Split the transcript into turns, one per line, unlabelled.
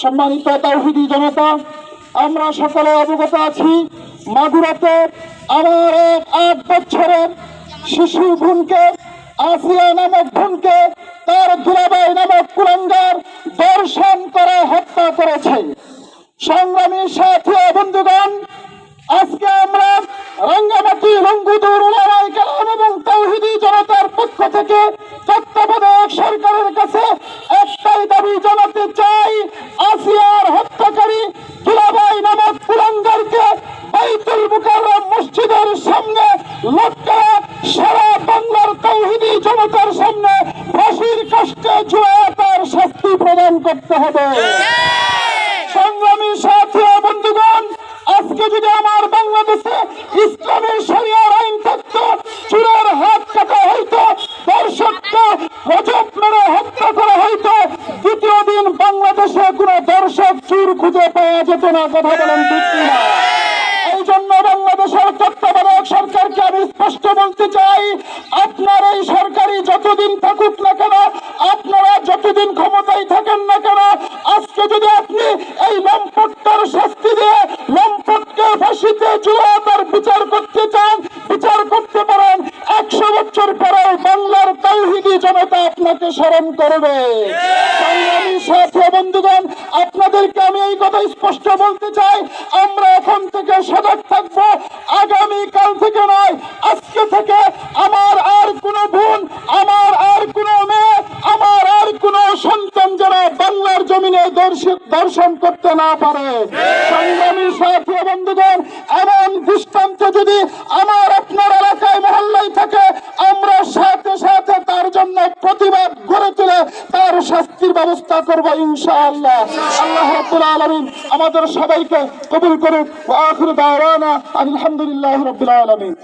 সম্মানিত তাওহিদি জনতা, আমরা সকলে অবগত আছি, মাগুরাতে আমার এক আট বছরের শিশু বোনকে, আসিয়া নামক বোনকে, তার দুলাবাই নামক কুলাঙ্গার দর্শন করে হত্যা করেছে। সংগ্রামী সাথী বন্ধুগণ, আজকে আমরা রাঙ্গামাটি রঙ্গুদুর উলামাই এবং তৌহিদি জনতার পক্ষ থেকে তত্ত্বাবধায়ক সরকারের কাছে একটাই দাবি জানাতে কষ্টে জুয়ে তার শাস্তি প্রদান করতে হবে। সংগ্রামী সাথী বন্ধুগণ আজকে যদি আমার বাংলাদেশে ইসলামের শরিয়ার আইন থাকতো চুরের হাত কাটা হইতো দর্শককে গজব মেরে হত্যা করা হইতো দ্বিতীয় দিন বাংলাদেশে কোনো দর্শক চুর খুঁজে পাওয়া যেত না কথা বলেন ঠিক কিনা? এই জন্য বাংলাদেশের তত্ত্বাবধায়ক সরকারকে আমি স্পষ্ট বলতে চাই আপনার এই সরকারি যতদিন থাকুক না কেন লম্পটটার শাস্তি দিয়ে লম্পটকে ফাঁসিতে জুড়ে তার বিচার করতে চান, বিচার করতে পারেন একশো বছর পরেও বাংলার তৌহিদি জনতা আপনাকে স্মরণ করবে। বন্ধুগণ, আপনাদেরকে আমি এই কথা স্পষ্ট বলতে চাই, আমরা এখন থেকে সজাগ থাকব থেকে নয়, আজকে থেকে আমার আর কোনো বোন আমার আর কোনো মেয়ে আমার আর কোনো সন্তান যারা বাংলার জমিনে দর্শন করতে না পারে। সংগ্রামী সাথী বন্ধুগণ, এমন দৃষ্টান্ত যদি আমার আপনার এলাকায় মহল্লায় থাকে, আমরা সাথে সাথে তার জন্য প্রতিবাদ গড়ে তুলে তার শাস্তির ব্যবস্থা করব ইনশাআল্লাহ। আল্লাহ রাব্বুল আলামিন আমাদের সবাইকে কবুল করুন ওয়া আখিরু দাওয়ানা আলহামদুলিল্লাহি রাব্বিল আলামিন।